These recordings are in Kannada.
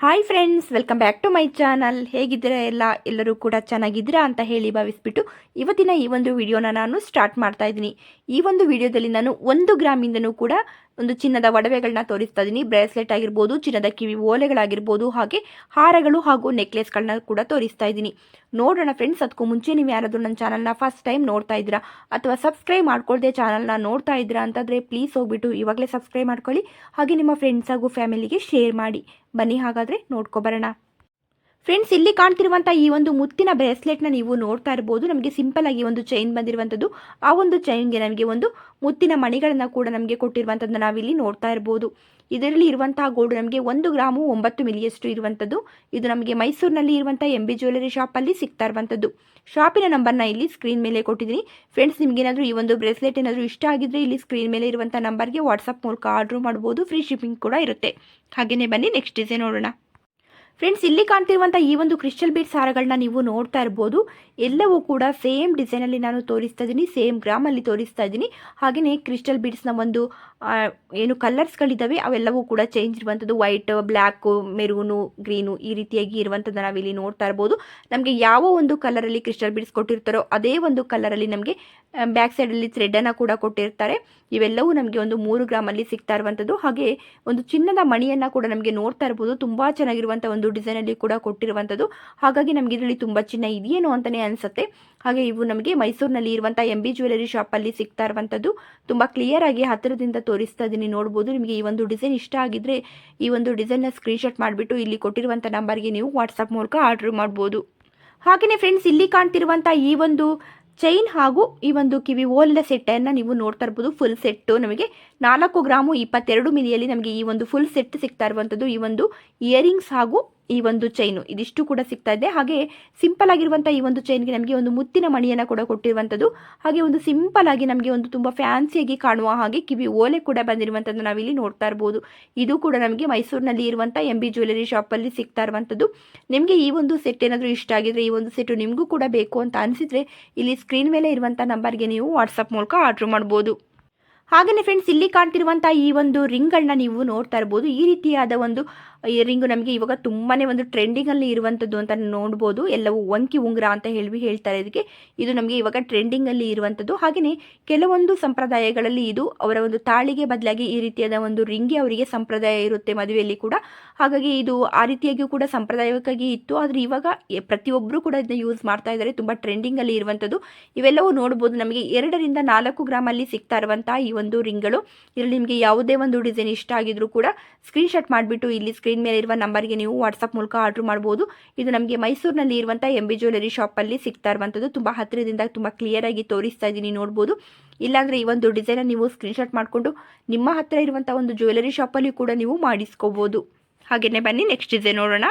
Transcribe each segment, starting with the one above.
Hi friends welcome back to my channel ಹೇಗಿದ್ದೀರಾ ಎಲ್ಲ? ಎಲ್ಲರೂ ಕೂಡ ಚೆನ್ನಾಗಿದ್ದೀರಾ ಅಂತ ಹೇಳಿ ಭಾವಿಸ್ಬಿಟ್ಟು ಇವತ್ತಿನ ಈ ಒಂದು ವಿಡಿಯೋನ ನಾನು ಸ್ಟಾರ್ಟ್ ಮಾಡ್ತಾ ಇದ್ದೀನಿ. ಈ ಒಂದು ವಿಡಿಯೋದಲ್ಲಿ ನಾನು ಒಂದು ಗ್ರಾಮಿಂದನೂ ಕೂಡ ಒಂದು ಚಿನ್ನದ ಒಡವೆಗಳನ್ನ ತೋರಿಸ್ತಾ ಇದ್ದೀನಿ ಬ್ರೇಸ್ಲೆಟ್ ಆಗಿರ್ಬೋದು, ಚಿನ್ನದ ಕಿವಿ ಓಲೆಗಳಾಗಿರ್ಬೋದು, ಹಾಗೆ ಹಾರಗಳು ಹಾಗೂ ನೆಕ್ಲೆಸ್ಗಳನ್ನ ಕೂಡ ತೋರಿಸ್ತಾ ಇದ್ದೀನಿ ನೋಡೋಣ ಫ್ರೆಂಡ್ಸ್, ಅದಕ್ಕೂ ಮುಂಚೆ ನೀವು ಯಾರಾದರೂ ನನ್ನ ಚಾನಲ್ನ ಫಸ್ಟ್ ಟೈಮ್ ನೋಡ್ತಾ ಇದ್ದೀರಾ ಅಥವಾ ಸಬ್ಸ್ಕ್ರೈಬ್ ಮಾಡ್ಕೊಳ್ದೆ ಚಾನಲ್ನ ನೋಡ್ತಾ ಇದ್ದೀರಾ ಅಂತಂದರೆ ಪ್ಲೀಸ್ ಹೋಗ್ಬಿಟ್ಟು ಇವಾಗಲೇ ಸಬ್ಸ್ಕ್ರೈಬ್ ಮಾಡ್ಕೊಳ್ಳಿ. ಹಾಗೆ ನಿಮ್ಮ ಫ್ರೆಂಡ್ಸ್ ಹಾಗೂ ಫ್ಯಾಮಿಲಿಗೆ ಶೇರ್ ಮಾಡಿ. ಬನ್ನಿ ಹಾಗಾದರೆ ನೋಡ್ಕೊಬರೋಣ ಫ್ರೆಂಡ್ಸ್ ಇಲ್ಲಿ ಕಾಣ್ತಿರುವಂಥ ಈ ಒಂದು ಮುತ್ತಿನ ಬ್ರೇಸ್ಲೆಟ್ನ ನೀವು ನೋಡ್ತಾ ಇರ್ಬೋದು. ನಮಗೆ ಸಿಂಪಲ್ ಆಗಿ ಒಂದು ಚೈನ್ ಬಂದಿರುವಂಥದ್ದು ಆ ಒಂದು ಚೈನ್ಗೆ ನಮಗೆ ಒಂದು ಮುತ್ತಿನ ಮಣಿಗಳನ್ನು ಕೂಡ ನಮಗೆ ಕೊಟ್ಟಿರುವಂಥದ್ದು ನಾವಿಲ್ಲಿ ನೋಡ್ತಾ ಇರ್ಬೋದು. ಇದರಲ್ಲಿ ಇರುವಂತಹ ಗೋಲ್ಡ್ ನಮಗೆ ಒಂದು ಗ್ರಾಮು ಒಂಬತ್ತು ಮಿಲಿಯಷ್ಟು ಇರುವಂಥದ್ದು ಇದು ನಮಗೆ ಮೈಸೂರಿನಲ್ಲಿ ಇರುವಂಥ ಎಂ ಬಿ ಜ್ಯುವೆಲರಿ ಶಾಪಲ್ಲಿ ಸಿಗ್ತಾ ಇರುವಂಥದ್ದು ಶಾಪಿನ ನಂಬರ್ನ ಇಲ್ಲಿ ಸ್ಕ್ರೀನ್ ಮೇಲೆ ಕೊಟ್ಟಿದ್ದೀನಿ. ಫ್ರೆಂಡ್ಸ್ ನಿಮಗೇನಾದರೂ ಈ ಒಂದು ಬ್ರೇಸ್ಲೆಟ್ ಏನಾದರೂ ಇಷ್ಟ ಆಗಿದ್ರೆ ಇಲ್ಲಿ ಸ್ಕ್ರೀನ್ ಮೇಲೆ ಇರುವಂಥ ನಂಬರ್ಗೆ ವಾಟ್ಸಪ್ ಮೂಲಕ ಆರ್ಡ್ರ್ ಮಾಡ್ಬೋದು. ಫ್ರೀ ಶಿಪ್ಪಿಂಗ್ ಕೂಡ ಇರುತ್ತೆ. ಹಾಗೆಯೇ ಬನ್ನಿ ನೆಕ್ಸ್ಟ್ ಡಿಸೈನ್ ನೋಡೋಣ. ಫ್ರೆಂಡ್ಸ್ ಇಲ್ಲಿ ಕಾಣ್ತಿರುವಂಥ ಈ ಒಂದು ಕ್ರಿಸ್ಟಲ್ ಬೀಟ್ ಸಾರಗಳನ್ನ ನೀವು ನೋಡ್ತಾ ಇರ್ಬೋದು. ಎಲ್ಲವೂ ಕೂಡ ಸೇಮ್ ಡಿಸೈನಲ್ಲಿ ನಾನು ತೋರಿಸ್ತಾ ಇದ್ದೀನಿ ಸೇಮ್ ಗ್ರಾಮಲ್ಲಿ ತೋರಿಸ್ತಾ ಇದ್ದೀನಿ. ಹಾಗೆಯೇ ಕ್ರಿಸ್ಟಲ್ನ ಒಂದು ಏನು ಏನು ಕಲರ್ಸ್ಗಳಿದ್ದಾವೆ ಅವೆಲ್ಲವೂ ಕೂಡ ಚೇಂಜ್ ಇರುವಂಥದ್ದು ವೈಟ್ ಬ್ಲ್ಯಾಕು ಮೆರೂನು ಗ್ರೀನು ಈ ರೀತಿಯಾಗಿ ಇರುವಂಥದ್ದು ನಾವಿಲ್ಲಿ ನೋಡ್ತಾ ಇರ್ಬೋದು. ನಮಗೆ ಯಾವ ಒಂದು ಕಲರಲ್ಲಿ ಕ್ರಿಸ್ಟಲ್ ಬೀಡ್ಸ್ ಕೊಟ್ಟಿರ್ತಾರೋ ಅದೇ ಒಂದು ಕಲರಲ್ಲಿ ನಮಗೆ ಬ್ಯಾಕ್ ಸೈಡಲ್ಲಿ ಥ್ರೆಡನ್ನು ಕೂಡ ಕೊಟ್ಟಿರ್ತಾರೆ. ಇವೆಲ್ಲವೂ ನಮಗೆ ಒಂದು ಮೂರು ಗ್ರಾಮಲ್ಲಿ ಸಿಗ್ತಾ ಇರುವಂಥದ್ದು ಹಾಗೆ ಒಂದು ಚಿನ್ನದ ಮಣಿಯನ್ನು ಕೂಡ ನಮಗೆ ನೋಡ್ತಾ ಇರ್ಬೋದು. ತುಂಬ ಚೆನ್ನಾಗಿರುವಂಥ ಒಂದು ಡಿಸೈನಲ್ಲಿ ಕೂಡ ಕೊಟ್ಟಿರುವಂಥದ್ದು. ಹಾಗಾಗಿ ನಮಗೆ ಇದರಲ್ಲಿ ತುಂಬ ಚಿನ್ನ ಇದೆಯೇನೋ ಅಂತಲೇ ಅನಿಸುತ್ತೆ. ಹಾಗೆ ಇವು ನಮಗೆ ಮೈಸೂರಿನಲ್ಲಿ ಇರುವಂಥ ಎಂ ಬಿ ಜ್ಯುವೆಲರಿ ಶಾಪಲ್ಲಿ ಸಿಗ್ತಾ ಇರುವಂಥದ್ದು. ತುಂಬ ಕ್ಲಿಯರ್ ಆಗಿ ಹತ್ತಿರದಿಂದ ತೋರಿಸ್ತಾ ಇದ್ದೀನಿ ನೋಡ್ಬೋದು. ನಿಮಗೆ ಈ ಒಂದು ಡಿಸೈನ್ ಇಷ್ಟ ಆಗಿದ್ರೆ ಈ ಒಂದು ಡಿಸೈನ್ನ ಸ್ಕ್ರೀನ್ಶಾಟ್ ಮಾಡಿಬಿಟ್ಟು ಇಲ್ಲಿ ಕೊಟ್ಟಿರುವಂಥ ನಂಬರ್ಗೆ ನೀವು ವಾಟ್ಸಪ್ ಮೂಲಕ ಆರ್ಡ್ರ್ ಮಾಡ್ಬೋದು. ಹಾಗೆಯೇ ಫ್ರೆಂಡ್ಸ್ ಇಲ್ಲಿ ಕಾಣ್ತಿರುವಂಥ ಈ ಒಂದು ಚೈನ್ ಹಾಗೂ ಈ ಒಂದು ಕಿವಿ ಓಲಿನ ಸೆಟ್ಟನ್ನು ನೀವು ನೋಡ್ತಾ ಇರ್ಬೋದು. ಫುಲ್ ಸೆಟ್ಟು ನಮಗೆ ನಾಲ್ಕು ಗ್ರಾಮು ಇಪ್ಪತ್ತೆರಡು ಮಿಲಿಯಲ್ಲಿ ನಮಗೆ ಈ ಒಂದು ಫುಲ್ ಸೆಟ್ ಸಿಗ್ತಾ ಇರುವಂಥದ್ದು. ಈ ಒಂದು ಇಯರಿಂಗ್ಸ್ ಹಾಗೂ ಈ ಒಂದು ಚೈನು ಇದಿಷ್ಟು ಕೂಡ ಸಿಗ್ತಾ ಇದೆ. ಹಾಗೆ ಸಿಂಪಲ್ ಆಗಿರುವಂಥ ಈ ಒಂದು ಚೈನ್ಗೆ ನಮಗೆ ಒಂದು ಮುತ್ತಿನ ಮಣಿಯನ್ನು ಕೂಡ ಕೊಟ್ಟಿರುವಂಥದ್ದು ಹಾಗೆ ಒಂದು ಸಿಂಪಲ್ ಆಗಿ ನಮಗೆ ಒಂದು ತುಂಬ ಫ್ಯಾನ್ಸಿಯಾಗಿ ಕಾಣುವ ಹಾಗೆ ಕಿವಿ ಓಲೆ ಕೂಡ ಬಂದಿರುವಂಥದ್ದು ನಾವಿಲ್ಲಿ ನೋಡ್ತಾ ಇರ್ಬೋದು. ಇದು ಕೂಡ ನಮಗೆ ಮೈಸೂರಿನಲ್ಲಿ ಇರುವಂಥ ಎಂ ಬಿ ಜ್ಯುವೆಲರಿ ಶಾಪಲ್ಲಿ ಸಿಗ್ತಾ ಇರುವಂಥದ್ದು ನಿಮಗೆ ಈ ಒಂದು ಸೆಟ್ ಏನಾದರೂ ಇಷ್ಟ ಆಗಿದ್ರೆ ಈ ಒಂದು ಸೆಟ್ಟು ನಿಮಗೂ ಕೂಡ ಬೇಕು ಅಂತ ಅನಿಸಿದರೆ ಇಲ್ಲಿ ಸ್ಕ್ರೀನ್ ಮೇಲೆ ಇರುವಂಥ ನಂಬರ್ಗೆ ನೀವು ವಾಟ್ಸಪ್ ಮೂಲಕ ಆರ್ಡ್ರ್ ಮಾಡ್ಬೋದು. ಹಾಗೆಯೇ ಫ್ರೆಂಡ್ಸ್ ಇಲ್ಲಿ ಕಾಣ್ತಿರುವಂಥ ಈ ಒಂದು ರಿಂಗ್ಗಳನ್ನ ನೀವು ನೋಡ್ತಾ ಇರ್ಬೋದು. ಈ ರೀತಿಯಾದ ಒಂದು ಇಯರಿಂಗ್ ರಿಂಗು ನಮಗೆ ಇವಾಗ ತುಂಬಾನೇ ಒಂದು ಟ್ರೆಂಡಿಂಗ್ ಅಲ್ಲಿ ಇರುವಂಥದ್ದು ಅಂತ ನೋಡ್ಬೋದು. ಎಲ್ಲವೂ ಒಂಕಿ ಉಂಗುರ ಅಂತ ಹೇಳಿ ಹೇಳ್ತಾರೆ ಇದಕ್ಕೆ ಇದು ನಮಗೆ ಇವಾಗ ಟ್ರೆಂಡಿಂಗಲ್ಲಿ ಇರುವಂಥದ್ದು ಹಾಗೆಯೇ ಕೆಲವೊಂದು ಸಂಪ್ರದಾಯಗಳಲ್ಲಿ ಇದು ಅವರ ಒಂದು ತಾಳಿಗೆ ಬದಲಾಗಿ ಈ ರೀತಿಯಾದ ಒಂದು ರಿಂಗಿ ಅವರಿಗೆ ಸಂಪ್ರದಾಯ ಇರುತ್ತೆ ಮದುವೆಯಲ್ಲಿ ಕೂಡ. ಹಾಗಾಗಿ ಇದು ಆ ರೀತಿಯಾಗಿಯೂ ಕೂಡ ಸಂಪ್ರದಾಯಕ್ಕಾಗಿ ಇತ್ತು. ಆದರೆ ಇವಾಗ ಪ್ರತಿಯೊಬ್ಬರು ಕೂಡ ಇದನ್ನ ಯೂಸ್ ಮಾಡ್ತಾ ಇದ್ದಾರೆ. ತುಂಬ ಟ್ರೆಂಡಿಂಗಲ್ಲಿ ಇರುವಂಥದ್ದು ಇವೆಲ್ಲವೂ ನೋಡ್ಬೋದು. ನಮಗೆ ಎರಡರಿಂದ ನಾಲ್ಕು ಗ್ರಾಮಲ್ಲಿ ಸಿಗ್ತಾ ಇರುವಂತಹ ಈ ಒಂದು ರಿಂಗ್ಗಳು. ಇದರಲ್ಲಿ ನಿಮಗೆ ಯಾವುದೇ ಒಂದು ಡಿಸೈನ್ ಇಷ್ಟ ಆಗಿದ್ರು ಕೂಡ ಸ್ಕ್ರೀನ್ಶಾಟ್ ಮಾಡಿಬಿಟ್ಟು ಇಲ್ಲಿ ಸ್ಕ್ರೀನ್ ಮೇಲೆ ಇರುವ ನಂಬರ್ಗೆ ನೀವು ವಾಟ್ಸಪ್ ಮೂಲಕ ಆರ್ಡರ್ ಮಾಡ್ಬೋದು. ಇದು ನಮಗೆ ಮೈಸೂರಿನಲ್ಲಿ ಇರುವಂಥ ಎಂ ಬಿ ಜ್ಯುವೆಲರಿ ಶಾಪಲ್ಲಿ ಸಿಗ್ತಾ ಇರುವಂಥದ್ದು. ತುಂಬ ಹತ್ತಿರದಿಂದ ತುಂಬ ಕ್ಲಿಯರಾಗಿ ತೋರಿಸ್ತಾ ಇದ್ದೀನಿ ನೋಡ್ಬೋದು. ಇಲ್ಲಾಂದರೆ ಈ ಒಂದು ಡಿಸೈನ ನೀವು ಸ್ಕ್ರೀನ್ಶಾಟ್ ಮಾಡಿಕೊಂಡು ನಿಮ್ಮ ಹತ್ತಿರ ಇರುವಂಥ ಒಂದು ಜ್ಯುವೆಲರಿ ಶಾಪಲ್ಲಿ ಕೂಡ ನೀವು ಮಾಡಿಸ್ಕೋಬೋದು. ಹಾಗೆಯೇ ಬನ್ನಿ ನೆಕ್ಸ್ಟ್ ಡಿಸೈನ್ ನೋಡೋಣ.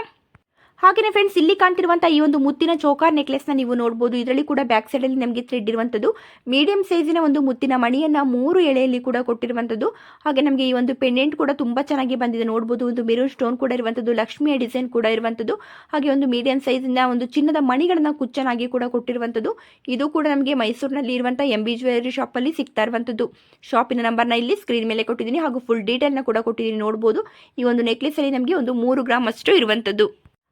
ಹಾಗೆಯೇ ಫ್ರೆಂಡ್ಸ್ ಇಲ್ಲಿ ಕಾಣ್ತಿರುವಂತಹ ಈ ಒಂದು ಮುತ್ತಿನ ಚೋಕಾರ್ನ ನೀವು ನೋಡಬಹುದು ಇದರಲ್ಲಿ ಕೂಡ ಬ್ಯಾಕ್ ಸೈಡ್ ಅಲ್ಲಿ ನಮಗೆ ಥ್ರೆಡ್ ಇರುವಂತದ್ದು ಮೀಡಿಯಂ ಸೈಜಿನ ಒಂದು ಮುತ್ತಿನ ಮಣಿಯನ್ನ ಮೂರು ಎಳೆಯಲ್ಲಿ ಕೂಡ ಕೊಟ್ಟಿರುವಂತದ್ದು ಹಾಗೆ ನಮಗೆ ಈ ಒಂದು ಪೆಂಡೆಂಟ್ ಕೂಡ ತುಂಬಾ ಚೆನ್ನಾಗಿ ಬಂದಿದೆ. ನೋಡಬಹುದು ಒಂದು ಮೆರೂನ್ ಸ್ಟೋನ್ ಕೂಡ ಇರುವಂತದ್ದು ಲಕ್ಷ್ಮಿಯ ಡಿಸೈನ್ ಕೂಡ ಇರುವಂತದ್ದು ಹಾಗೆ ಒಂದು ಮೀಡಿಯಂ ಸೈಜಿನ ಒಂದು ಚಿನ್ನದ ಮಣಿಗಳನ್ನ ಕುಚ್ಚನಾಗಿ ಕೂಡ ಕೊಟ್ಟಿರುವಂತದ್ದು ಇದು ಕೂಡ ನಮಗೆ ಮೈಸೂರಿನಲ್ಲಿ ಇರುವಂತಹ ಎಂ ಬಿ ಜ್ಯುವೆಲರಿ ಶಾಪಲ್ಲಿ ಸಿಗ್ತಾ ಇರುವಂತದ್ದು ಶಾಪಿನ ನಂಬರ್ನ ಇಲ್ಲಿ ಸ್ಕ್ರೀನ್ ಮೇಲೆ ಕೊಟ್ಟಿದ್ದೀನಿ. ಹಾಗೂ ಫುಲ್ ಡೀಟೇಲ್ನ ಕೂಡ ಕೊಟ್ಟಿದ್ದೀನಿ. ನೋಡಬಹುದು ಈ ಒಂದು ನೆಕ್ಲೆಸ್ ಅಲ್ಲಿ ನಮಗೆ ಒಂದು ಮೂರು ಗ್ರಾಮ್ ಅಷ್ಟು ಇರುವಂಥದ್ದು.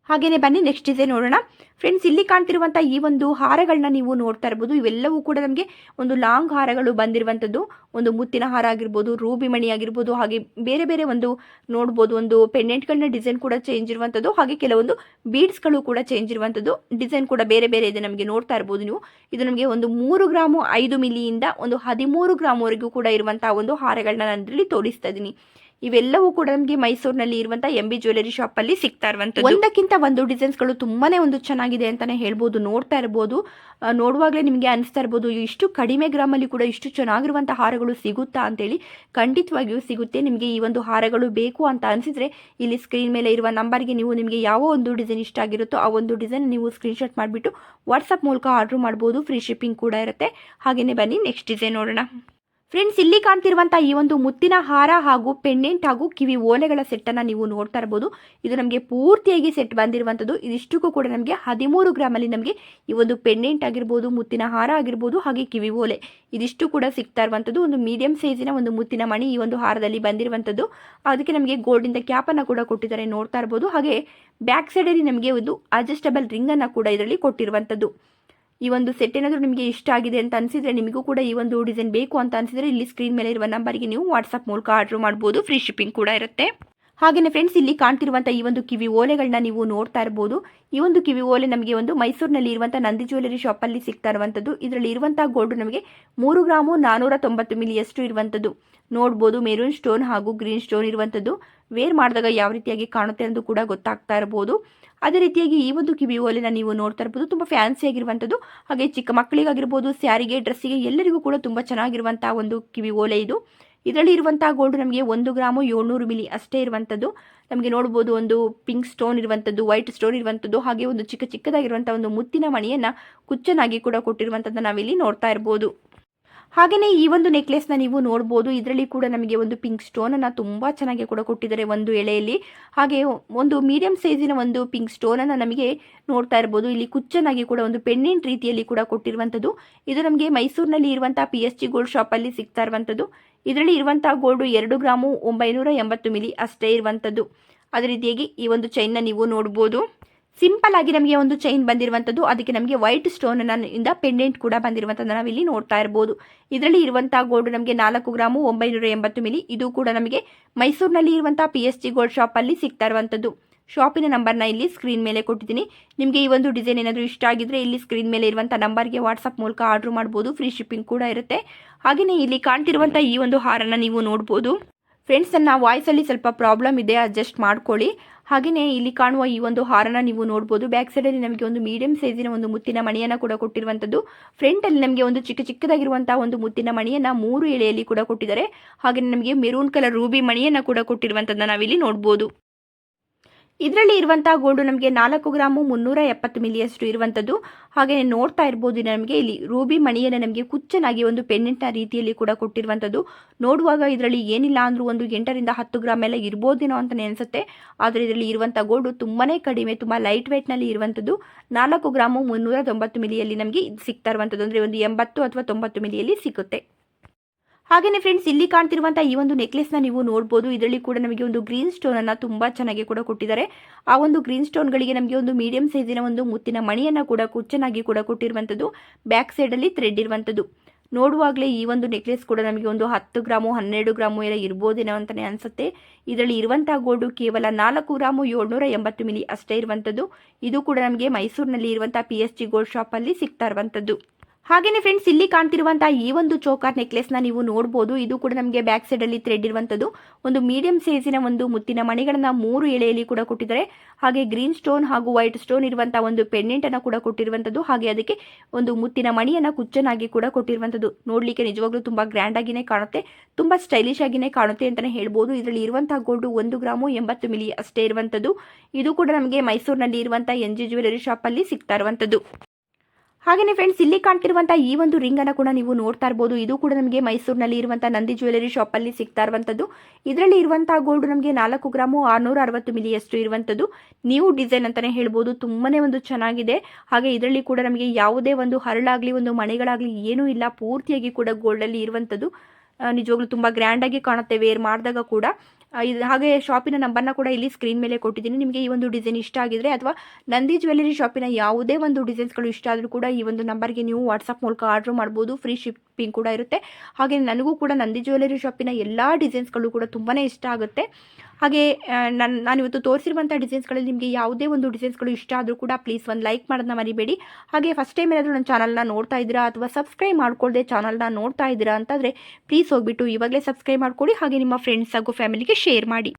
ಹಾಗೆಯೇ ಬನ್ನಿ ನೆಕ್ಸ್ಟ್ ಇದೆ ನೋಡೋಣ. ಫ್ರೆಂಡ್ಸ್ ಇಲ್ಲಿ ಕಾಣ್ತಿರುವಂಥ ಈ ಒಂದು ಹಾರಗಳನ್ನ ನೀವು ನೋಡ್ತಾ ಇರ್ಬೋದು. ಇವೆಲ್ಲವೂ ಕೂಡ ನಮಗೆ ಒಂದು ಲಾಂಗ್ ಹಾರಗಳು ಬಂದಿರುವಂಥದ್ದು. ಒಂದು ಮುತ್ತಿನ ಹಾರ ಆಗಿರ್ಬೋದು ರೂಬಿ ಮಣಿ ಆಗಿರ್ಬೋದು, ಹಾಗೆ ಬೇರೆ ಬೇರೆ ಒಂದು ನೋಡ್ಬೋದು. ಒಂದು ಪೆಂಡೆಂಟ್ಗಳನ್ನ ಡಿಸೈನ್ ಕೂಡ ಚೇಂಜ್ ಇರುವಂಥದ್ದು. ಹಾಗೆ ಕೆಲವೊಂದು ಬೀಡ್ಸ್ಗಳು ಕೂಡ ಚೇಂಜ್ ಇರುವಂಥದ್ದು. ಡಿಸೈನ್ ಕೂಡ ಬೇರೆ ಬೇರೆ ಇದೆ ನಮಗೆ ನೋಡ್ತಾ ಇರ್ಬೋದು ನೀವು. ಇದು ನಮಗೆ ಒಂದು ಮೂರು ಗ್ರಾಮು ಐದು ಮಿಲಿಯಿಂದ ಒಂದು ಹದಿಮೂರು ಗ್ರಾಮ್ವರೆಗೂ ಕೂಡ ಇರುವಂತಹ ಒಂದು ಹಾರಗಳನ್ನ ನಾನು ಇದರಲ್ಲಿ ತೋರಿಸ್ತಾ ಇದ್ದೀನಿ. ಇವೆಲ್ಲವೂ ಕೂಡ ನಮಗೆ ಮೈಸೂರಿನಲ್ಲಿ ಇರುವಂತಹ ಎಂ ಬಿ ಜ್ಯುವೆಲರಿ ಅಲ್ಲಿ ಸಿಗ್ತಾ ಇರುವಂತ ಒಂದಕ್ಕಿಂತ ಒಂದು ಡಿಸೈನ್ಸ್ಗಳು ತುಂಬಾನೇ ಒಂದು ಚೆನ್ನಾಗಿದೆ ಅಂತಾನೆ ಹೇಳ್ಬೋದು, ನೋಡ್ತಾ ಇರಬಹುದು ನೋಡುವಾಗಲೇ ನಿಮಗೆ ಅನಿಸ್ತಾ ಇರ್ಬೋದು, ಇಷ್ಟು ಕಡಿಮೆ ಗ್ರಾಮಲ್ಲಿ ಕೂಡ ಇಷ್ಟು ಚೆನ್ನಾಗಿರುವಂತಹ ಹಾರಗಳು ಸಿಗುತ್ತಾ ಅಂತೇಳಿ. ಖಂಡಿತವಾಗಿಯೂ ಸಿಗುತ್ತೆ, ನಿಮಗೆ ಈ ಒಂದು ಹಾರಗಳು ಬೇಕು ಅಂತ ಅನಿಸಿದ್ರೆ ಇಲ್ಲಿ ಸ್ಕ್ರೀನ್ ಮೇಲೆ ಇರುವ ನಂಬರ್ಗೆ ನೀವು ನಿಮಗೆ ಯಾವ ಒಂದು ಡಿಸೈನ್ ಇಷ್ಟ ಆಗಿರುತ್ತೋ ಆ ಒಂದು ಡಿಸೈನ್ ನೀವು ಸ್ಕ್ರೀನ್ಶಾಟ್ ಮಾಡಿಬಿಟ್ಟು ವಾಟ್ಸಪ್ ಮೂಲಕ ಆರ್ಡರ್ ಮಾಡ್ಬೋದು ಫ್ರೀ ಶಿಪ್ಪಿಂಗ್ ಕೂಡ ಇರುತ್ತೆ. ಹಾಗೆಯೇ ಬನ್ನಿ ನೆಕ್ಸ್ಟ್ ಡಿಸೈನ್ ನೋಡೋಣ. ಫ್ರೆಂಡ್ಸ್, ಇಲ್ಲಿ ಕಾಣ್ತಿರುವಂಥ ಈ ಒಂದು ಮುತ್ತಿನ ಹಾರ ಹಾಗೂ ಪೆಂಡೆಂಟ್ ಹಾಗೂ ಕಿವಿ ಓಲೆಗಳ ಸೆಟ್ಟನ್ನು ನೀವು ನೋಡ್ತಾ ಇರ್ಬೋದು. ಇದು ನಮಗೆ ಪೂರ್ತಿಯಾಗಿ ಸೆಟ್ ಬಂದಿರುವಂಥದ್ದು ಇದಿಷ್ಟಕ್ಕೂ ಕೂಡ ನಮಗೆ ಹದಿಮೂರು ಗ್ರಾಮಲ್ಲಿ ನಮಗೆ ಈ ಒಂದು ಪೆಂಡೆಂಟ್ ಆಗಿರ್ಬೋದು, ಮುತ್ತಿನ ಹಾರ ಆಗಿರ್ಬೋದು, ಹಾಗೆ ಕಿವಿ ಓಲೆ ಇದಿಷ್ಟು ಕೂಡ ಸಿಗ್ತಾ ಇರುವಂಥದ್ದು ಒಂದು ಮೀಡಿಯಂ ಸೈಜಿನ ಒಂದು ಮುತ್ತಿನ ಮಣಿ ಈ ಒಂದು ಹಾರದಲ್ಲಿ ಬಂದಿರುವಂಥದ್ದು ಅದಕ್ಕೆ ನಮಗೆ ಗೋಲ್ಡಿಂದ ಕ್ಯಾಪನ್ನು ಕೂಡ ಕೊಟ್ಟಿದ್ದಾರೆ ನೋಡ್ತಾ ಇರ್ಬೋದು. ಹಾಗೆ ಬ್ಯಾಕ್ ಸೈಡಲ್ಲಿ ನಮಗೆ ಒಂದು ಅಡ್ಜಸ್ಟಬಲ್ ರಿಂಗನ್ನು ಕೂಡ ಇದರಲ್ಲಿ ಕೊಟ್ಟಿರುವಂಥದ್ದು ಈ ಒಂದು ಸೆಟ್ ಏನಾದರೂ ನಿಮಗೆ ಇಷ್ಟ ಆಗಿದೆ ಅಂತ ಅನಿಸಿದರೆ ನಿಮಗೂ ಕೂಡ ಈ ಒಂದು ಡಿಸೈನ್ ಬೇಕು ಅಂತ ಅನಿಸಿದರೆ ಇಲ್ಲಿ ಸ್ಕ್ರೀನ್ ಮೇಲೆ ಇರುವ ನಂಬರ್ಗೆ ನೀವು ವಾಟ್ಸಪ್ ಮೂಲಕ ಆರ್ಡರ್ ಮಾಡ್ಬೋದು. ಫ್ರೀ ಶಿಪ್ಪಿಂಗ್ ಕೂಡ ಇರುತ್ತೆ. ಹಾಗೆಯೇ ಫ್ರೆಂಡ್ಸ್ ಇಲ್ಲಿ ಕಾಣ್ತಿರುವಂಥ ಈ ಒಂದು ಕಿವಿ ಓಲೆಗಳನ್ನ ನೀವು ನೋಡ್ತಾ ಇರ್ಬೋದು. ಈ ಒಂದು ಕಿವಿ ಓಲೆ ನಮಗೆ ಒಂದು ಮೈಸೂರಿನಲ್ಲಿ ಇರುವಂಥ ನಂದಿ ಜ್ಯುವೆಲರಿ ಶಾಪಲ್ಲಿ ಸಿಗ್ತಾ ಇರುವಂಥದ್ದು ಇದರಲ್ಲಿ ಇರುವಂಥ ಗೋಲ್ಡ್ ನಮಗೆ ಮೂರು ಗ್ರಾಮು ನಾನೂರ ತೊಂಬತ್ತು ಮಿಲಿಯಷ್ಟು ಇರುವಂಥದ್ದು ನೋಡ್ಬೋದು ಮೆರೂನ್ ಸ್ಟೋನ್ ಹಾಗೂ ಗ್ರೀನ್ ಸ್ಟೋನ್ ಇರುವಂಥದ್ದು ವೇರ್ ಮಾಡಿದಾಗ ಯಾವ ರೀತಿಯಾಗಿ ಕಾಣುತ್ತೆ ಎಂದು ಕೂಡ ಗೊತ್ತಾಗ್ತಾ ಇರ್ಬೋದು. ಅದೇ ರೀತಿಯಾಗಿ ಈ ಒಂದು ಕಿವಿ ಓಲೆನ ನೀವು ನೋಡ್ತಾ ಇರ್ಬೋದು. ತುಂಬ ಫ್ಯಾನ್ಸಿ ಆಗಿರುವಂಥದ್ದು ಹಾಗೆ ಚಿಕ್ಕ ಮಕ್ಕಳಿಗಾಗಿರ್ಬೋದು ಸ್ಯಾರಿಗೆ ಡ್ರೆಸ್ಸಿಗೆ ಎಲ್ಲರಿಗೂ ಕೂಡ ತುಂಬ ಚೆನ್ನಾಗಿರುವಂಥ ಒಂದು ಕಿವಿ ಓಲೆ ಇದು. ಇದರಲ್ಲಿ ಇರುವಂಥ ಗೋಲ್ಡ್ ನಮಗೆ ಒಂದು ಗ್ರಾಮು ಏಳ್ನೂರು ಮಿಲಿ ಅಷ್ಟೇ ಇರುವಂಥದ್ದು ನಮಗೆ ನೋಡ್ಬೋದು ಒಂದು ಪಿಂಕ್ ಸ್ಟೋನ್ ಇರುವಂಥದ್ದು ವೈಟ್ ಸ್ಟೋನ್ ಇರುವಂಥದ್ದು ಹಾಗೆ ಒಂದು ಚಿಕ್ಕ ಚಿಕ್ಕದಾಗಿರುವಂತಹ ಒಂದು ಮುತ್ತಿನ ಮಣಿಯನ್ನ ಕುಚ್ಚನಾಗಿ ಕೂಡ ಕೊಟ್ಟಿರುವಂಥದ್ದು ನಾವಿಲ್ಲಿ ನೋಡ್ತಾ ಇರ್ಬೋದು. ಹಾಗೆಯೇ ಈ ಒಂದು ನೆಕ್ಲೆಸ್ನ ನೀವು ನೋಡ್ಬೋದು. ಇದರಲ್ಲಿ ಕೂಡ ನಮಗೆ ಒಂದು ಪಿಂಕ್ ಸ್ಟೋನನ್ನು ತುಂಬ ಚೆನ್ನಾಗಿ ಕೂಡ ಕೊಟ್ಟಿದ್ದಾರೆ ಒಂದು ಎಳೆಯಲ್ಲಿ. ಹಾಗೆ ಒಂದು ಮೀಡಿಯಂ ಸೈಜಿನ ಒಂದು ಪಿಂಕ್ ಸ್ಟೋನನ್ನು ನಮಗೆ ನೋಡ್ತಾ ಇರ್ಬೋದು. ಇಲ್ಲಿ ಕುಚ್ಚನಾಗಿ ಕೂಡ ಒಂದು ಪೆಂಡೆಂಟ್ ರೀತಿಯಲ್ಲಿ ಕೂಡ ಕೊಟ್ಟಿರುವಂಥದ್ದು ಇದು ನಮಗೆ ಮೈಸೂರಿನಲ್ಲಿ ಇರುವಂಥ ಪಿ ಎಸ್ ಜಿ ಗೋಲ್ಡ್ ಶಾಪಲ್ಲಿ ಸಿಗ್ತಾ ಇರುವಂಥದ್ದು ಇದರಲ್ಲಿ ಇರುವಂಥ ಗೋಲ್ಡು ಎರಡು ಗ್ರಾಮು ಒಂಬೈನೂರ ಎಂಬತ್ತು ಮಿಲಿ ಅಷ್ಟೇ ಇರುವಂಥದ್ದು ಅದೇ ರೀತಿಯಾಗಿ ಈ ಒಂದು ಚೈನ್ನ ನೀವು ನೋಡ್ಬೋದು. ಸಿಂಪಲ್ ಆಗಿ ನಮಗೆ ಒಂದು ಚೈನ್ ಬಂದಿರುವಂಥದ್ದು ಅದಕ್ಕೆ ನಮಗೆ ವೈಟ್ ಸ್ಟೋನ್ ಇಂದ ಪೆಂಡೆಂಟ್ ಕೂಡ ಬಂದಿರುವಂಥದ್ದು ನಾವಿಲ್ಲಿ ನೋಡ್ತಾ ಇರ್ಬೋದು. ಇದರಲ್ಲಿ ಇರುವಂತಹ ಗೋಲ್ಡ್ ನಮಗೆ ನಾಲ್ಕು ಗ್ರಾಮು ಒಂಬೈನೂರ ಎಂಬತ್ತು ಮಿಲಿ ಇದು ಕೂಡ ನಮಗೆ ಮೈಸೂರಿನಲ್ಲಿ ಇರುವಂತಹ ಪಿ ಎಸ್ ಜಿ ಗೋಲ್ಡ್ ಶಾಪಲ್ಲಿ ಸಿಗ್ತಾ ಇರುವಂಥದ್ದು ಶಾಪಿನ ನಂಬರ್ನ ಇಲ್ಲಿ ಸ್ಕ್ರೀನ್ ಮೇಲೆ ಕೊಟ್ಟಿದ್ದೀನಿ. ನಿಮಗೆ ಈ ಒಂದು ಡಿಸೈನ್ ಏನಾದರೂ ಇಷ್ಟ ಆಗಿದ್ರೆ ಇಲ್ಲಿ ಸ್ಕ್ರೀನ್ ಮೇಲೆ ಇರುವಂಥ ನಂಬರ್ಗೆ ವಾಟ್ಸಪ್ ಮೂಲಕ ಆರ್ಡರ್ ಮಾಡ್ಬೋದು. ಫ್ರೀ ಶಿಪ್ಪಿಂಗ್ ಕೂಡ ಇರುತ್ತೆ. ಹಾಗೆಯೇ ಇಲ್ಲಿ ಕಾಣ್ತಿರುವಂಥ ಈ ಒಂದು ಹಾರನ್ನ ನೀವು ನೋಡ್ಬೋದು. ಫ್ರೆಂಡ್ಸ್ ನನ್ನ ವಾಯ್ಸಲ್ಲಿ ಸ್ವಲ್ಪ ಪ್ರಾಬ್ಲಮ್ ಇದೆ. ಅಡ್ಜಸ್ಟ್ ಮಾಡ್ಕೊಳ್ಳಿ. ಹಾಗೆಯೇ ಇಲ್ಲಿ ಕಾಣುವ ಈ ಒಂದು ಹಾರನ್ನ ನೀವು ನೋಡ್ಬೋದು. ಬ್ಯಾಕ್ ಸೈಡಲ್ಲಿ ನಮಗೆ ಒಂದು ಮೀಡಿಯಂ ಸೈಜಿನ ಒಂದು ಮುತ್ತಿನ ಮಣಿಯನ್ನು ಕೂಡ ಕೊಟ್ಟಿರುವಂಥದ್ದು ಫ್ರಂಟಲ್ಲಿ ನಮಗೆ ಒಂದು ಚಿಕ್ಕ ಚಿಕ್ಕದಾಗಿರುವಂತಹ ಒಂದು ಮುತ್ತಿನ ಮಣಿಯನ್ನು ಮೂರು ಎಳೆಯಲ್ಲಿ ಕೂಡ ಕೊಟ್ಟಿದ್ದಾರೆ. ಹಾಗೆಯೇ ನಮಗೆ ಮೆರೂನ್ ಕಲರ್ ರೂಬಿ ಮಣಿಯನ್ನು ಕೂಡ ಕೊಟ್ಟಿರುವಂಥದ್ದನ್ನು ನಾವಿಲ್ಲಿ ನೋಡ್ಬೋದು. ಇದರಲ್ಲಿ ಇರುವಂತಹ ಗೋಲ್ಡು ನಮಗೆ ನಾಲ್ಕು ಗ್ರಾಮು ಮುನ್ನೂರ ಎಪ್ಪತ್ತು ಮಿಲಿಯಷ್ಟು ಇರುವಂಥದ್ದು ಹಾಗೆ ನೋಡ್ತಾ ಇರ್ಬೋದು ನಮಗೆ. ಇಲ್ಲಿ ರೂಬಿ ಮಣಿಯನ್ನು ನಮಗೆ ಕುಚ್ಚನಾಗಿ ಒಂದು ಪೆಂಡೆಂಟ್ನ ರೀತಿಯಲ್ಲಿ ಕೂಡ ಕೊಟ್ಟಿರುವಂಥದ್ದು ನೋಡುವಾಗ ಇದರಲ್ಲಿ ಏನಿಲ್ಲ ಅಂದರೂ ಒಂದು ಎಂಟರಿಂದ ಹತ್ತು ಗ್ರಾಮ್ ಎಲ್ಲ ಇರ್ಬೋದೇನೋ ಅಂತ ಅನಿಸುತ್ತೆ ಆದರೆ ಇದರಲ್ಲಿ ಇರುವಂಥ ಗೋಲ್ಡ್ ತುಂಬಾ ಕಡಿಮೆ, ತುಂಬ ಲೈಟ್ ವೇಟ್ನಲ್ಲಿ ಇರುವಂಥದ್ದು ನಾಲ್ಕು ಗ್ರಾಮು ಮುನ್ನೂರ ತೊಂಬತ್ತು ಮಿಲಿಯಲ್ಲಿ ನಮಗೆ ಸಿಗ್ತಾ ಇರುವಂಥದ್ದು ಅಂದರೆ ಒಂದು ಎಂಬತ್ತು ಅಥವಾ ತೊಂಬತ್ತು ಮಿಲಿಯಲ್ಲಿ ಸಿಗುತ್ತೆ. ಹಾಗೆಯೇ ಫ್ರೆಂಡ್ಸ್ ಇಲ್ಲಿ ಕಾಣ್ತಿರುವಂತಹ ಈ ಒಂದು ನೆಕ್ಲೆಸ್ನ ನೀವು ನೋಡಬಹುದು ಇದರಲ್ಲಿ ಕೂಡ ನಮಗೆ ಒಂದು ಗ್ರೀನ್ ಸ್ಟೋನ್ ಅನ್ನ ತುಂಬಾ ಚೆನ್ನಾಗಿ ಕೂಡ ಕೊಟ್ಟಿದ್ದಾರೆ. ಆ ಒಂದು ಗ್ರೀನ್ ಸ್ಟೋನ್ ಗಳಿಗೆ ನಮಗೆ ಒಂದು ಮೀಡಿಯಂ ಸೈಜಿನ ಒಂದು ಮುತ್ತಿನ ಮಣಿಯನ್ನ ಕೂಡ ಕುಚ್ಚನಾಗಿ ಕೂಡ ಕೊಟ್ಟಿರುವಂತದ್ದು. ಬ್ಯಾಕ್ ಸೈಡ್ ಅಲ್ಲಿ ಥ್ರೆಡ್ ಇರುವಂತದ್ದು. ನೋಡುವಾಗಲೇ ಈ ಒಂದು ನೆಕ್ಲೆಸ್ ಕೂಡ ನಮಗೆ ಒಂದು ಹತ್ತು ಗ್ರಾಮು, ಹನ್ನೆರಡು ಗ್ರಾಮು ಎಲ್ಲ ಇರ್ಬೋದೇನೋ ಅಂತಾನೆ ಅನ್ಸುತ್ತೆ. ಇದರಲ್ಲಿ ಇರುವಂತಹ ಗೋಲ್ಡು ಕೇವಲ ನಾಲ್ಕು ಗ್ರಾಮು, ಏಳ್ನೂರ ಎಂಬತ್ತು ಮಿಲಿ ಅಷ್ಟೇ ಇರುವಂತದ್ದು. ಇದು ಕೂಡ ನಮಗೆ ಮೈಸೂರಿನಲ್ಲಿ ಇರುವಂತಹ ಪಿ ಎಸ್ ಜಿ ಗೋಲ್ಡ್ ಸಿಗ್ತಾ ಇರುವಂಥದ್ದು ಹಾಗೆಯೇ ಫ್ರೆಂಡ್ಸ್ ಇಲ್ಲಿ ಕಾಣ್ತಿರುವಂತಹ ಈ ಒಂದು ಚೋಕಾರ್ನ ನೀವು ನೋಡಬಹುದು ಇದು ಕೂಡ ನಮಗೆ ಬ್ಯಾಕ್ ಸೈಡ್ ಅಲ್ಲಿ ಥ್ರೆಡ್ ಇರುವಂತದ್ದು. ಒಂದು ಮೀಡಿಯಂ ಸೈಜಿನ ಒಂದು ಮುತ್ತಿನ ಮಣಿಗಳನ್ನ ಮೂರು ಎಳೆಯಲ್ಲಿ ಕೂಡ ಕೊಟ್ಟಿದ್ದಾರೆ. ಹಾಗೆ ಗ್ರೀನ್ ಸ್ಟೋನ್ ಹಾಗೂ ವೈಟ್ ಸ್ಟೋನ್ ಇರುವಂತಹ ಒಂದು ಪೆಂಡೆಂಟ್ ಅನ್ನ ಕೂಡ ಕೊಟ್ಟಿರುವಂತದ್ದು. ಹಾಗೆ ಅದಕ್ಕೆ ಒಂದು ಮುತ್ತಿನ ಮಣಿಯನ್ನ ಕುಚ್ಚನಾಗಿ ಕೂಡ ಕೊಟ್ಟಿರುವಂತದ್ದು. ನೋಡ್ಲಿಕ್ಕೆ ನಿಜವಾಗ್ಲೂ ತುಂಬಾ ಗ್ರ್ಯಾಂಡ್ ಆಗಿನೇ ಕಾಣುತ್ತೆ. ತುಂಬಾ ಸ್ಟೈಲಿಶ್ ಆಗಿನೇ ಕಾಣುತ್ತೆ ಅಂತಾನೆ ಹೇಳ್ಬೋದು. ಇದರಲ್ಲಿ ಇರುವಂತಹ ಗೋಲ್ಡ್ ಒಂದು ಗ್ರಾಮು ಎಂಬತ್ತು ಮಿಲಿ ಅಷ್ಟೇ ಇರುವಂತದ್ದು. ಇದು ಕೂಡ ನಮಗೆ ಮೈಸೂರಿನಲ್ಲಿ ಇರುವಂತಹ ಎನ್ ಜಿ ಜ್ಯುವೆಲರಿ ಅಲ್ಲಿ ಸಿಗ್ತಾ ಇರುವಂಥದ್ದು ಹಾಗೆಯೇ ಫ್ರೆಂಡ್ಸ್ ಇಲ್ಲಿ ಕಾಣ್ತಿರುವಂಥ ಈ ಒಂದು ರಿಂಗ್ ಅನ್ನು ಕೂಡ ನೀವು ನೋಡ್ತಾ ಇರ್ಬೋದು. ಇದು ಕೂಡ ನಮಗೆ ಮೈಸೂರಿನಲ್ಲಿ ಇರುವಂಥ ನಂದಿ ಜ್ಯುವೆಲರಿ ಶಾಪಲ್ಲಿ ಸಿಗ್ತಾ ಇರುವಂಥದ್ದು ಇದರಲ್ಲಿ ಇರುವಂತಹ ಗೋಲ್ಡ್ ನಮಗೆ ನಾಲ್ಕು ಗ್ರಾಮು ಆರುನೂರ ಅರವತ್ತು ಮಿಲಿಯಷ್ಟು ಇರುವಂಥದ್ದು ನ್ಯೂ ಡಿಸೈನ್ ಅಂತಾನೆ ಹೇಳ್ಬೋದು. ತುಂಬಾನೇ ಒಂದು ಚೆನ್ನಾಗಿದೆ. ಹಾಗೆ ಇದರಲ್ಲಿ ಕೂಡ ನಮಗೆ ಯಾವುದೇ ಒಂದು ಹರಳಾಗಲಿ, ಒಂದು ಮಣೆಗಳಾಗ್ಲಿ ಏನೂ ಇಲ್ಲ. ಪೂರ್ತಿಯಾಗಿ ಕೂಡ ಗೋಲ್ಡಲ್ಲಿ ಇರುವಂಥದ್ದು ನಿಜವಾಗ್ಲೂ ಗ್ರ್ಯಾಂಡ್ ಆಗಿ ಕಾಣುತ್ತೆ. ವೇರ್ ಮಾಡಿದಾಗ ಕೂಡ. ಇದು ಹಾಗೆ ಶಾಪಿನ ನಂಬರ್ನ ಕೂಡ ಇಲ್ಲಿ ಸ್ಕ್ರೀನ್ ಮೇಲೆ ಕೊಟ್ಟಿದ್ದೀನಿ. ನಿಮಗೆ ಈ ಒಂದು ಡಿಸೈನ್ ಇಷ್ಟ ಆಗಿದ್ರೆ ಅಥವಾ ನಂದಿ ಜ್ಯುವೆಲರಿ ಶಾಪಿನ ಯಾವುದೇ ಒಂದು ಡಿಸೈನ್ಸ್ಗಳು ಇಷ್ಟ ಆದರೂ ಕೂಡ ಈ ಒಂದು ನಂಬರ್ಗೆ ನೀವು ವಾಟ್ಸಪ್ ಮೂಲಕ ಆರ್ಡರ್ ಮಾಡ್ಬೋದು. ಫ್ರೀ ಶಿಪ್ಪಿಂಗ್ ಕೂಡ ಇರುತ್ತೆ. ಹಾಗೆ ನನಗೂ ಕೂಡ ನಂದಿ ಜ್ಯುವೆಲರಿ ಶಾಪಿನ ಎಲ್ಲ ಡಿಸೈನ್ಸ್ಗಳು ಕೂಡ ತುಂಬಾ ಇಷ್ಟ ಆಗುತ್ತೆ. ಹಾಗೆ ನಾನು, ನಾನಿವತ್ತು ತೋರಿಸಿರುವಂಥ ಡಿಸೈನ್ಸ್ಗಳಲ್ಲಿ ನಿಮಗೆ ಯಾವುದೇ ಒಂದು ಡಿಸೈನ್ಸ್ಗಳು ಇಷ್ಟ ಆದರೂ ಕೂಡ ಪ್ಲೀಸ್ ಒಂದು ಲೈಕ್ ಮಾಡೋದನ್ನ ಮರಿಬೇಡಿ. ಹಾಗೆ ಫಸ್ಟ್ ಟೈಮ್ ಏನಾದರೂ ನನ್ನ ಚಾನಲ್ನ ನೋಡ್ತಾ ಇದ್ದೀರಾ ಅಥವಾ ಸಬ್ಸ್ಕ್ರೈಬ್ ಮಾಡ್ಕೊಳ್ಳದೆ ಚಾನಲ್ನ ನೋಡ್ತಾ ಇದ್ದೀರಾ ಅಂತಂದರೆ ಪ್ಲೀಸ್ ಹೋಗ್ಬಿಟ್ಟು ಇವಾಗಲೇ ಸಬ್ಸ್ಕ್ರೈಬ್ ಮಾಡ್ಕೊಳ್ಳಿ ಹಾಗೆ ನಿಮ್ಮ ಫ್ರೆಂಡ್ಸ್ ಹಾಗೂ ಫ್ಯಾಮಿಲಿಗೆ ಶೇರ್ ಮಾಡಿ.